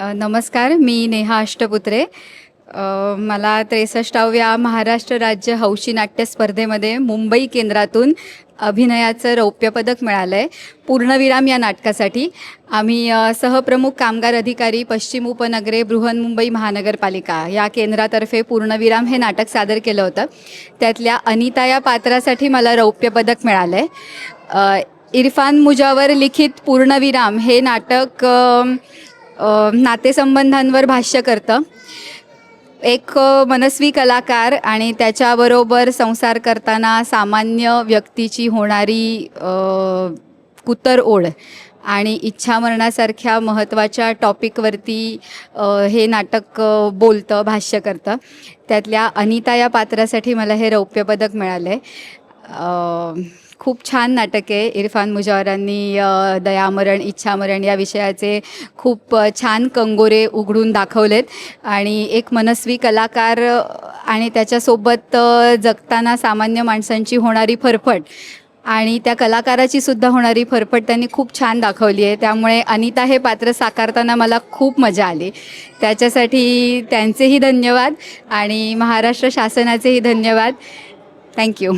नमस्कार मी नेहा अष्टपुत्रे. मला त्रेसष्टाव्या महाराष्ट्र राज्य हौशी नाट्य स्पर्धेमध्ये मुंबई केंद्रातून अभिनयाचं रौप्य पदक मिळालं आहे पूर्णविराम या नाटकासाठी. आम्ही सहप्रमुख कामगार अधिकारी पश्चिम उपनगरे बृहन्मुंबई महानगरपालिका या केंद्रातर्फे पूर्णविराम हे नाटक सादर केलं होतं. त्यातल्या अनिता या पात्रासाठी मला रौप्य पदक मिळालं आहे इरफान मुजावर लिखित पूर्णविराम हे नाटक नातेसंबंधांवर भाष्य करतं. एक मनस्वी कलाकार आणि त्याच्याबरोबर संसार करताना सामान्य व्यक्तीची होणारी कुतर ओढ आणि इच्छामरणासारख्या महत्त्वाच्या टॉपिकवरती हे नाटक बोलतं भाष्य करतं. त्यातल्या अनिता या पात्रासाठी मला हे रौप्य पदक मिळालं आहे खूप छान नाटक आहे. इरफान मुजावरांनी दयामरण इच्छामरण या विषयाचे खूप छान कंगोरे उघडून दाखवलेत. आणि एक मनस्वी कलाकार आणि त्याच्यासोबत जगताना सामान्य माणसांची होणारी फरफट आणि त्या कलाकाराची सुद्धा होणारी फरफट त्यांनी खूप छान दाखवली आहे. त्यामुळे अनिता हे पात्र साकारताना मला खूप मजा आली. त्याच्यासाठी त्यांचेही धन्यवाद आणि महाराष्ट्र शासनाचेही धन्यवाद. थँक्यू